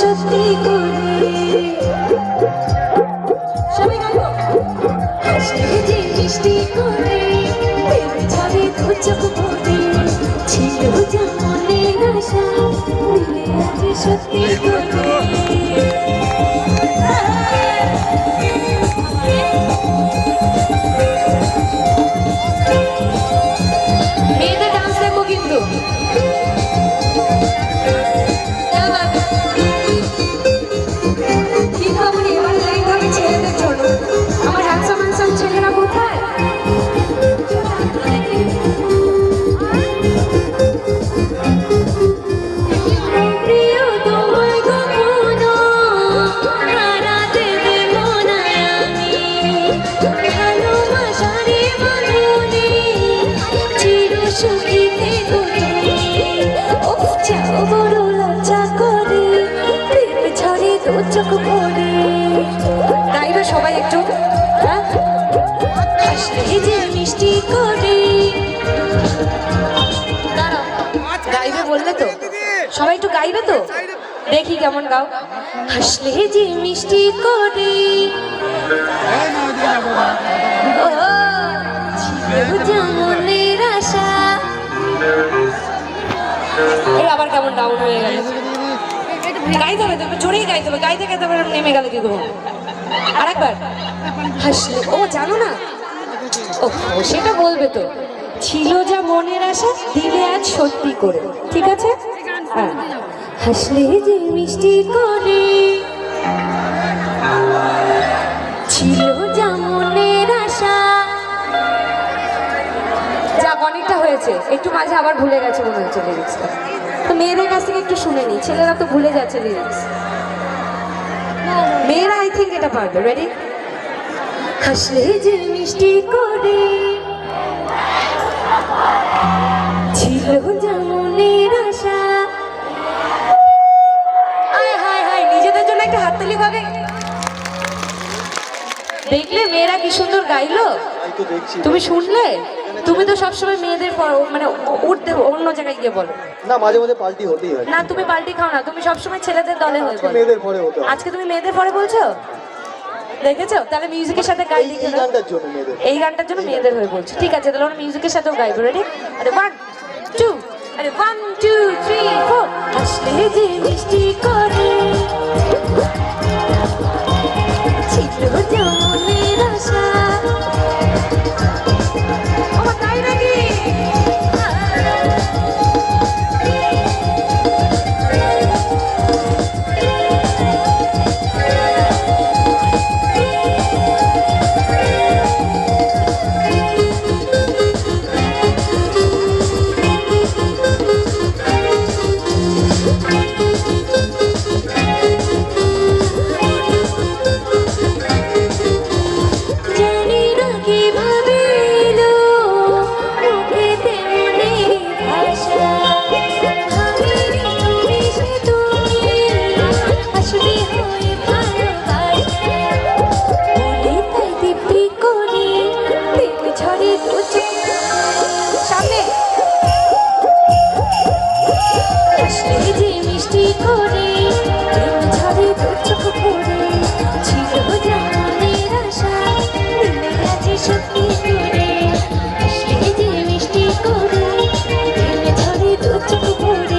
সত্যি করে। সবাই গাইব সেজে মিষ্টি করে ছাড়ে দু চোখ ভরে ছিল যেমন আশা মিলে আজ সত্যি করে। দু সবাই একটু হ্যাঁ? যে মিষ্টি করে। তো? সবাই একটু গাইবে তো? দেখি কেমন গাও। হাসলে যে মিষ্টি করে। আবার কেমন ডাউন হয়ে গেল? গাইতে হবে তো জোরেই গাইতে হবে গাইতে গাইতে আবার নেমে গেল কি করব আরেকবার। হাসলে। ও জানো না? ও ও, সেটা বলবে তো। ছিল যা মনের আশা দিলে আজ সত্যি করে। ঠিক আছে? হ্যাঁ। হাসলে যে মিষ্টি করে। ছিল যা মনের আশা। যাক অনেকটা হয়েছে। একটু মাঝে আবার ভুলে গেছে মনে হচ্ছে লিরিক্সটা তো মেয়েদের কাছ থেকে একটু শুনে নিই। ছেলেরা তো ভুলে যাচ্ছে লিরিক্স মেয়েরা আই থিঙ্ক এটা পারবে। রেডি হাসলে যে মিষ্টি করে ছিল যেমনের আশা। আয় হায় হায় নিজেদের জন্য একটা হাততালি পাবে দেখলে মেয়েরা কি সুন্দর গাইলো? তাই তো দেখছি। তুমি শুনলে? তুমি তো সবসময় মেয়েদের পর- মানে উঠতে অন্য জায়গায় গিয়ে বলো। না মাঝে মাঝে পাল্টি হতেই হয়। না তুমি পাল্টি খাও না তুমি সবসময় ছেলেদের দলে হয়ে বলো মেয়েদের পরে হতে আজকে তুমি মেয়েদের পরে বলছো? দেখেছ? তাহলে মিউজিকের সাথে গাই এই লিখে এই গানটার জন্য মেয়েদের। এই গানটার জন্য মেয়েদের হয়ে বলছো। ঠিক আছে তাহলে আমরা মিউজিকের সাথেও গাইবো। রেডি আরে ওয়ান টু আরে ওয়ান টু থ্রি ফোর হাসলে যে মিষ্টি করে ছোট